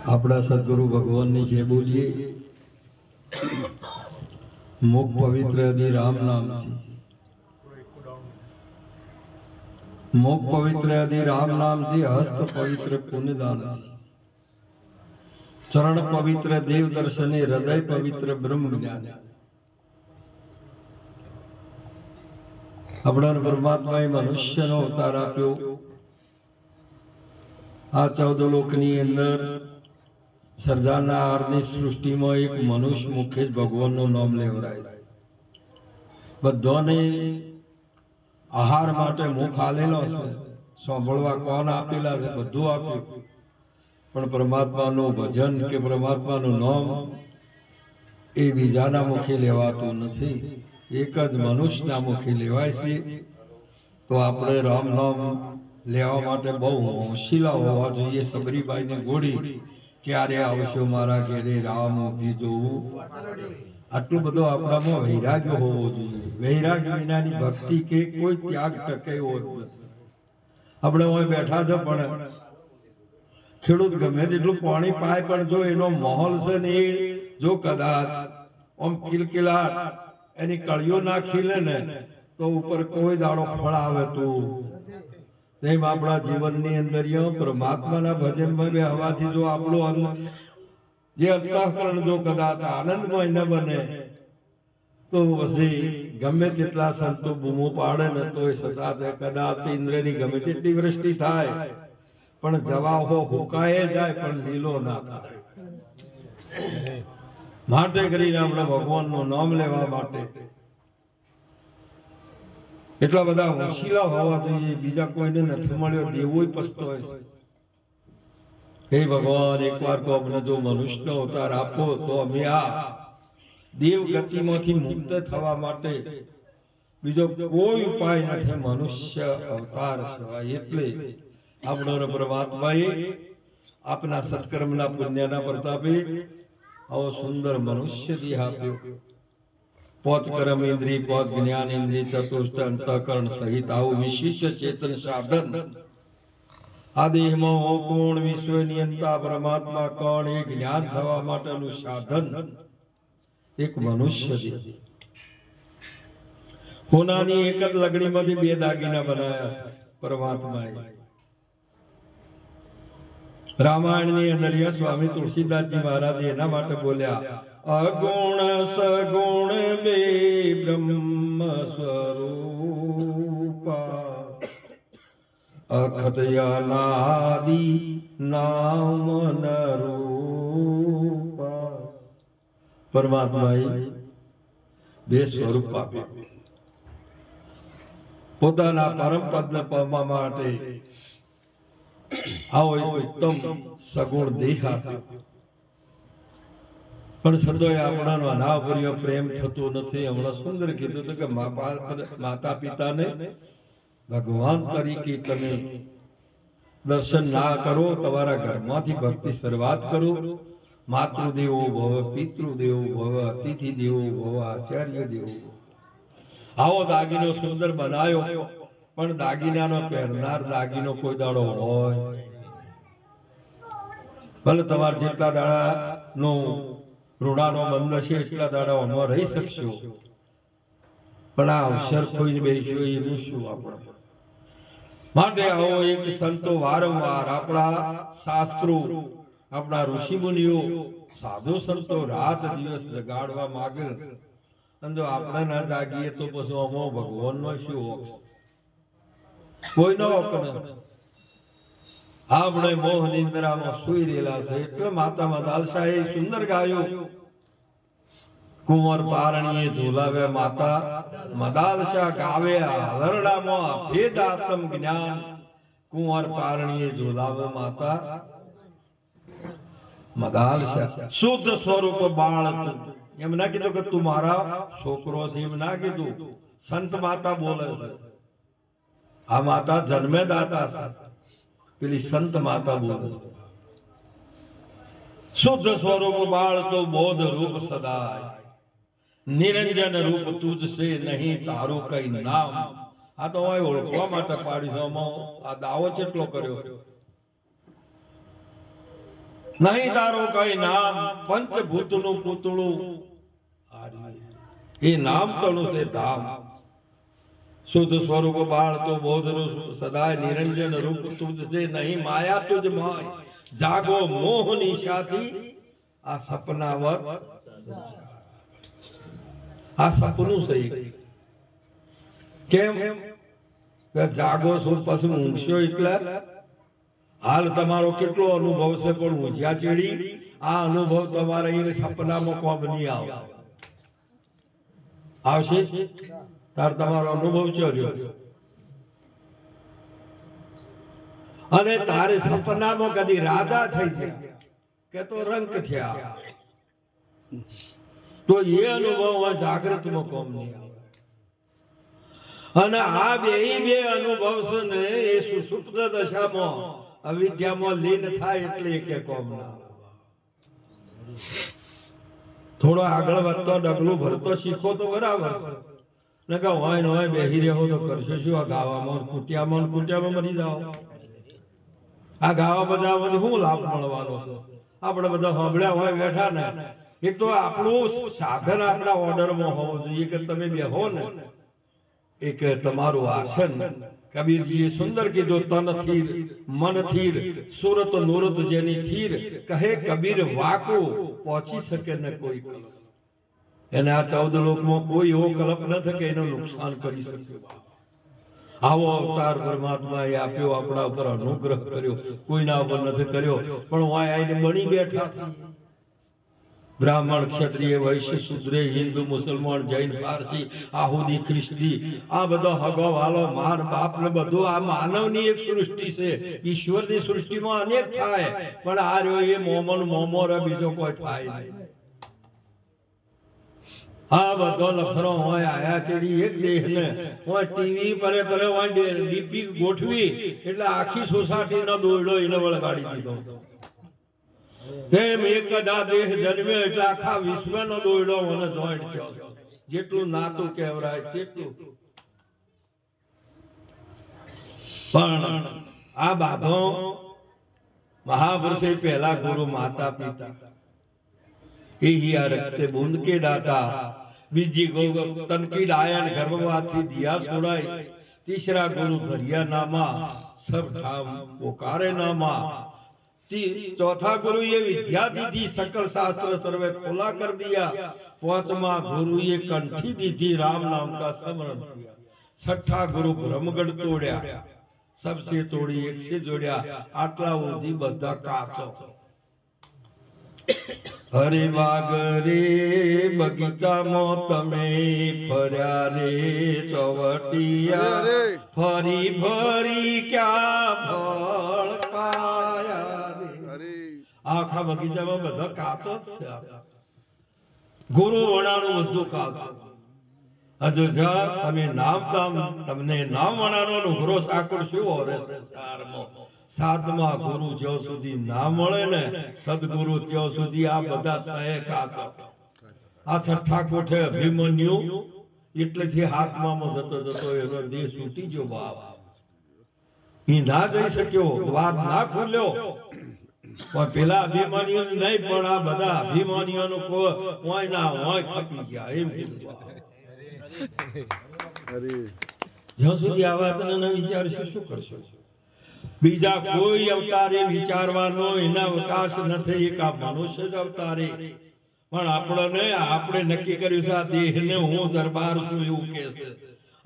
આપણા સદગુરુ ભગવાનની જે બોલીએ, મુખ પવિત્ર અદી રામ નામથી. મુખ પવિત્ર અદી રામ નામથી હસ્ત પવિત્ર પુણ્યદાન ચરણ પવિત્ર દેવ દર્શને હૃદય પવિત્ર બ્રહ્મ જ્ઞાન આપણા પરમાત્માએ મનુષ્યનો અવતાર આપ્યો. આ ચૌદ લોકની અંદર સર્જાનારની સૃષ્ટિમાં એક મનુષ્ય મુખે જ ભગવાનનું નામ લેવરાય બધાને આહાર માટે મુખ આલેલો છે. સાંભળવા કોણ આપેલા છે? બધું આપ્યું. પણ પરમાત્માનું ભજન કે પરમાત્માનું નામ એ બીજાના મુખે લેવાતું નથી. એક જ મનુષ્યના મુખે લેવાય છે. તો આપણે રામ નામ લેવા માટે બહુ હોશિલા હોવા જોઈએ. સબરીબાઈને ગોળી ક્યારે આવશો મારા ઘેરે? રામ ઊભી જોવું. આટલું બધું આપણામાં વૈરાગ્ય હોવો જોઈએ. વૈરાગ્ય વિનાની ભક્તિ કે કોઈ ત્યાગ ટકે આપણે હોય બેઠા છે પણ ખેડૂત ગમે તેટલું પાણી પાય, પણ જો એનો માહોલ છે ને જો કદાચ આમ કિલકિલાટ, એની કળીઓ નાખી લે ને, તો ઉપર કોઈ દાડો ફળ આવે તો તેમ આપણા જીવનની અંદર પરમાત્માના ભજનમાં બે જો આપણો અંગ જે અંતઃકરણ જો કદાચ આનંદમય ન બને, તો પછી ગમે તેટલા સંતો બૂમો પાડે, ને તો એ સદા કદાચ ઇન્દ્રની ગમે તેટલી વૃષ્ટિ થાય. પણ જવાહો હુકાય જાય, પણ લીલો ના થાય. માટે કરીને આપણે ભગવાનનું નામ લેવા માટે એટલા બધા હોશિલા હોવા જોઈએ. બીજા કોઈને નથી મળ્યો. દેવો પસ્તો હોય હે ભગવાન એકવાર તો અમને જો મનુષ્યનો અવતાર આપો તો અમે આ દેવ ગતિમાંથી મુક્ત થવા માટે બીજો કોઈ ઉપાય નથી. મનુષ્ય અવતાર સિવાય. એટલે આપણો પરમાત્માએ આપના સત્કર્મના પુણ્યના પ્રતાપે આવો સુંદર મનુષ્ય દેહ આપ્યો. પોત કર્મ ઇન્દ્રિય, પોત જ્ઞાન ઇન્દ્રિય, ચતુષ્ટ અંતકરણ સહિત આવું વિશિષ્ટ ચેતન સાધન. આ દેહમાં કોણ વિશ્વ નિયંતા પરમાત્મા કોણ એ જ્ઞાન થવા માટેનું સાધન. એક મનુષ્ય દેહ હોનાની એક જ લગડીમાંથી બે દાગીના બનાવ્યા પરમાત્માએ. રામાયણની અંદર સ્વામી તુલસીદાસજી મહારાજ એના માટે બોલ્યા અગુણ સગુણ બે બ્રહ્મ સ્વરૂપા. અખત અનાદિ નામ નરૂપા. પરમાત્માએ બે સ્વરૂપ આપ્યા. પોતાના પરમ પદને પામવા માટે આવો એવો ઉત્તમ સગુણ દેહ આપ્યો. પણ સદોય આપણાનો અનાભર્યો પ્રેમ થતો નથી. હમણાં સુંદર કીધું હતું કે માતા પિતાને ભગવાન તરીકે તમે દર્શન ના કરો, તમારા ઘરમાંથી ભક્તિ શરૂઆત કરો. માતૃદેવો ભવ, પિતૃદેવો ભવ અતિથિ દેવો ભવ આચાર્ય દેવો આવો દાગીનો સુંદર બનાવ્યો પણ દાગીનાનો પહેરનાર દાગીનો કોઈ દાડો હોય. ભલે તમારા જેટલા દાડાનો ઋણાનો બંધ હશે એટલા દાડા અમે રહી શકશો. પણ આ અવસર ખોઈને બેસ્યો એનું શું આપણે? માટે આવો એક સંતો વારંવાર આપણા શાસ્ત્રો, આપણા ઋષિ મુનિઓ સાધુ સંતો રાત દિવસ જગાડવા માગે. અને જો આપણે ના જાગીએ તો પછી અમો ભગવાનનો શું હોક્ષ કોઈનો હોક આપણે મોહ નિંદ્રામાં સુઈ રહેલા છે. એટલે માતા મદાલસાએ સુંદર ગાયું કુંવર પારણીએ ઝોલાવે માતા, મદાલશા ગાવે હરડામાં ભેદ આત્મ જ્ઞાન. કુંવર પારણીએ ઝોલાવે માતા, મદાલશા, શુદ્ધ સ્વરૂપ બાળ. એમ ના કીધું કે તું મારા છોકરો છે, એમ ના કીધું. સંત માતા બોલે છે, આ માતા જન્મે દાતા છે. પેલી સંત માતા બોલે છે, શુદ્ધ સ્વરૂપ બાળ તો બોધ રૂપ સદાય. નિરંજન રૂપ તુજ સે નહીં, તારું કઈ નામ. આ તો અહીં ઓળખવા માટે પાડી આ દાવો કેટલો કર્યો? નહીં, તારું કઈ નામ, પંચભૂતનું પૂતળું. એ નામ તણું છે ધામ. શુદ્ધ સ્વરૂપ બાળ તો બોધ સદાય નિરંજન રૂપ તુજ છે નહીં, માયા તુજ માય. જાગો મોહ નિશાથી આ સપનાવત આ સપનું છે. કેમ? જાગો છો પછી ઊંઘશો એટલે? હાલ તમારો કેટલો અનુભવ છે પણ ઊંઝ્યા ચડી? આ અનુભવ તમારે અહીં સપનામાં કોમ નહીં આવે. આવશે? તાર તમારો અનુભવ ચડ્યો. અને તારે સપનામાં કદી રાજા થઈ જાય કે તો રંક થયા? તો એ અનુભવ જાગૃતમાં કોમ નહીં અને આ બે બે અનુભવ છે ને, એ સુસુપ્ત દશામાં અવિદ્યામાં લીન થાય એટલે કે કોમ ના થોડો આગળ વધતો, ડગલું ભરતો શીખો તો બરાબર. ને કે હોય ને હોય બેહી રહ્યો તો કરશો શું? આ ગાવામાં કુટિયામાં કુટિયામાં મરી જાઓ. આ ગાવા બજાવવાથી શું લાભ મળવાનો છે? આપણે બધા સાંભળ્યા હોય બેઠા ને એક તો આપણું સાધન આપણા ઓર્ડરમાં હોવું જોઈએ કે તમે બેહો ને. એક તમારું આસન કબીરજીએ સુંદર કીધું, તન થીર, મન થીર, સુરત નુરત જેની થીર, કહે કબીર વાકો, પહોંચી શકે ન કોઈ એને આ ચૌદ લોકમાં કોઈ એવો કલ્પ ન થકે એનું નુકસાન કરી શકે. આવો અવતાર પરમાત્માએ આપ્યો, આપણા ઉપર અનુગ્રહ કર્યો, કોઈના ઉપર નથી કર્યો, પણ વાય આઈને બની બેઠા બ્રાહ્મણ ક્ષત્રિય, વૈશ્ય શુદ્રે, હિન્દુ, મુસલમાન, જૈન, પારસી, આહુદી, ખ્રિસ્તી, આ બધો હગો વાલો, માર બાપ ને બધું આ માનવની એક સૃષ્ટિ છે. ઈશ્વરની સૃષ્ટિમાં અનેક થાય, પણ આ રહ્યો એ મોમન, મોમો બીજો કોઈ થાય નહીં. આ બધો લફરો હોય આયા ચડી એક દેહ ને હોય ટીવી પરે પરે હોય ડીપી ગોઠવી, એટલે આખી સોસાયટી નો દોરડો એને વળગાડી દીધો. કેમ એક જ દેહ જન્મે એટલે આખા વિશ્વનો દોયડો મને જોઈન્ટ થયો. જેટલું નાતું કહેવરાય તેટલું. પણ આ બાબો મહાવર્ષે પહેલા ગુરુ માતા પિતા. એ હિયા રખતે બુંદ કે દાતા. બીજી ગૌ તનકી ડાયન ગર્ભવાથી દિયા છોડાય. તીસરા ગુરુ દરિયા નામા સબ ધામ પોકારે નામા. चौथा गुरु ये विद्या दी थी सकल शास्त्र सर्वे खोला कर दिया पांचवा गुरु ये कंठी दी थी राम नाम का स्मरण किया छठा गुरु ब्रह्मगढ़ तोड़या सबसे तोड़ी एक से जोड़या आटला उधी બધા કાચો હરે વાગરે બગીચામાં તમે ફર્યા રે ચવટિયા અરે, અરે. ફરી ફરી ક્યાં ફળ ખાયા રે અરે આખા બગીચામાં બધા કાચો જ છે. ગુરુ વણાનું બધું કાચું. હજુ જા, તમે નામ દામ તમને નામ વણાનો ગુરુ સાકુર શું હોરે સાતમા ગુરુ જ્યાં સુધી ના મળે ને, સદગુરુ ત્યાં સુધી આ બધા સહે કાચો. આ છઠ્ઠા કોઠે અભિમન્યુ એટલેથી હાથમાં જતો જતો એનો દેહ છૂટી ગયો બાપ. એ ના જઈ શક્યો, વાત ના ખુલ્યો. પણ પેલા અભિમાનીઓ નહીં પણ આ બધા અભિમાનીઓનો કોઈ ના હોય ખપી ગયા એમ જ્યાં સુધી આ તને ન વિચારશું શું કરશો? બીજા કોઈ અવતારે વિચારવાનો એના અવકાશ નથી એક આ મનુષ્ય જ અવતારે. પણ આપણને આપણે નક્કી કર્યું છે આ દેહને હું દરબાર છું એવું કે છે.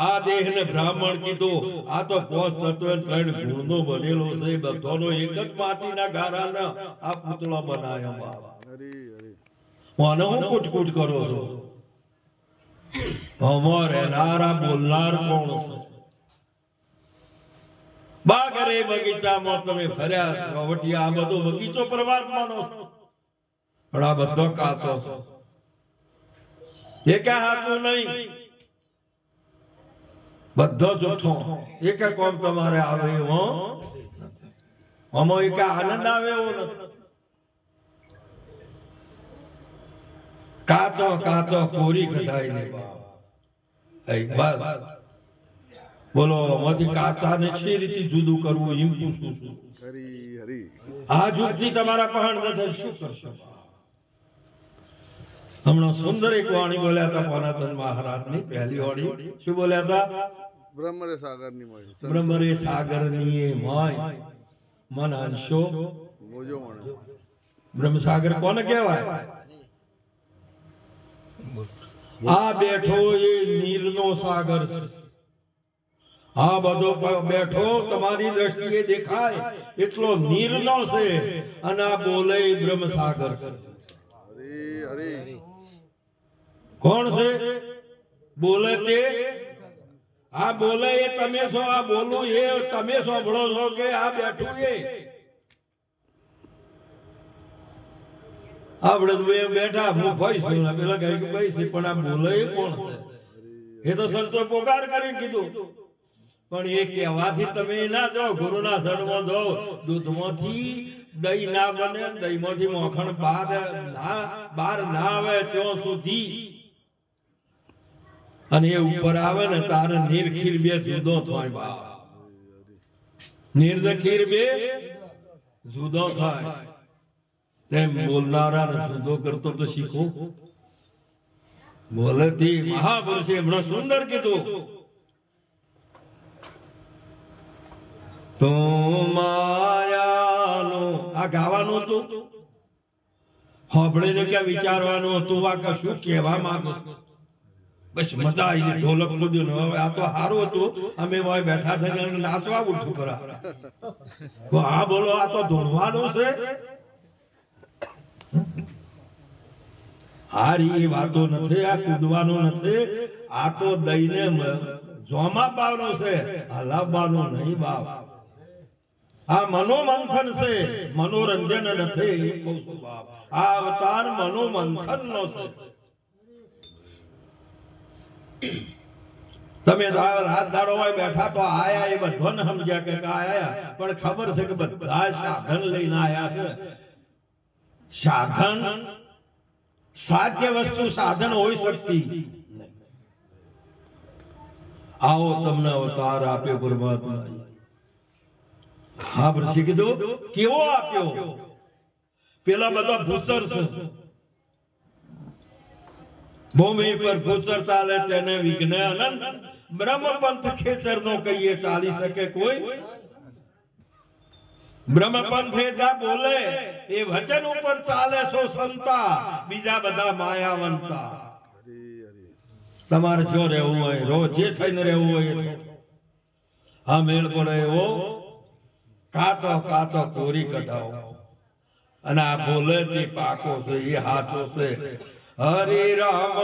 આ દેહને બ્રાહ્મણ કીધું. આ તો પોષ તત્વ ત્રણ ગુણનો બનેલો છે. બધાનો એક જ માટીના ગારાના આ પુતળો બનાવ્યો મને હું કૂટકૂટ કરો છો? અમર રહેનારા બોલનાર કોણ છે? બાગરે બગીચામાં તમે ફર્યા વટિયા આ બધો બગીચો પરમાત્માનો. પણ આ બધો કાતો છે. ક્યાં હાથું નહીં? બધો જૂઠો એક કોમ તમારે આવે એવો આમાં એક આનંદ આવે એવો નથી. કાચો કાચો કોરી કઢાઈ ને બાપ. બોલો આમાંથી કાચા ને છે રીતે જુદું કરવું એમ પૂછું છું. હરી હરી. આ જુગથી તમારા પહાડ નથી શું કરશો હમણાં સુંદર એક વાણી બોલ્યા હતા પનાતન મહારાજની પહેલી વાણી. શું બોલ્યા હતા? બ્રહ્મરે સાગરની મોય બ્રહ્મરે સાગરની મોય. મન અંશો. મોજો મણે બ્રહ્મસાગર કોને કહેવાય? આ બેઠો એ નીરનો સાગર છે. આ બધો બેઠો તમારી દ્રષ્ટિએ દેખાય એટલો નીરનો છે અને આ બોલે એ બ્રહ્મસાગર છે. કોણ છે? બોલે તે આ બોલે એ તમે છો, આ બોલું એ તમે સાંભળો છો કે આ બેઠું એ? આપણે બેઠા, હું ભાઈ છું. પેલા કઈ ભાઈ છે, પણ આ બોલે કોણ છે? એ તો સંતો પોકાર કરી કીધું. પણ એ કહેવાથી તમે ના જાઓ ગુરુના શરણમાં જાઓ દૂધમાંથી દહીં ના બને, દહીંમાંથી મોખણ બહાર ના બહાર ના આવે ત્યાં સુધી. અને એ ઉપર આવે ને તારે નીર ખીર બે જુદો થાય બાપ. નીર બે જુદો થાય. તેમ બોલનારા જુદો કરતો તો શીખો. બોલે થી મહાપુરુષે એમણે સુંદર કીધું. તો માયાનું આ ગાવાનું હતું? હોબળીને વિચારવાનું હતું, આ કશું કહેવા ઢોલક હવે આ તો સારું હતું. અમે બેઠા થઈને નાચવા ઉઠું હા, બોલો, આ તો ધૂણવાનું છે. હારી એ વાતો નથી, આ કૂદવાનું નથી. આ તો દઈને જોમાં પાવનો છે, હલાવવાનો નહીં બાપ. આ મનોમંથન છે. મનોરંજન નથી આ અવતાર મનોમંથન નો છે. તમે રાત દાડો હોય બેઠા તો આયા એ બધાને સમજ્યા કે આયા. પણ ખબર છે કે બધા સાધન લઈને આયા છે. સાધન, સાધ્ય વસ્તુ સાધન હોઈ શકતી આવો તમને અવતાર આપ્યો પરમાત્મા હા કીધું? કેવો આપ્યો? પેલા બધા ભૂસર છે. ભૂમિ પર ભૂચર ચાલે તેને વિઘ્ન અનંત. બ્રહ્મપંથ ખેચર નો કહીએ, ચાલી શકે કોઈ? બ્રહ્મપંથ એટલા બોલે, એ વચન ઉપર ચાલે સો સંતા બીજા બધા માયાવંતા. તમારે જો રહેવું હોય, રોજ જે થઈને રહેવું હોય. હા, મેળ પડે એવો કાચો કાચો કોરી કઢાવો. અને આ બોલે પાકો છે એ હાથો છે. હરે રામ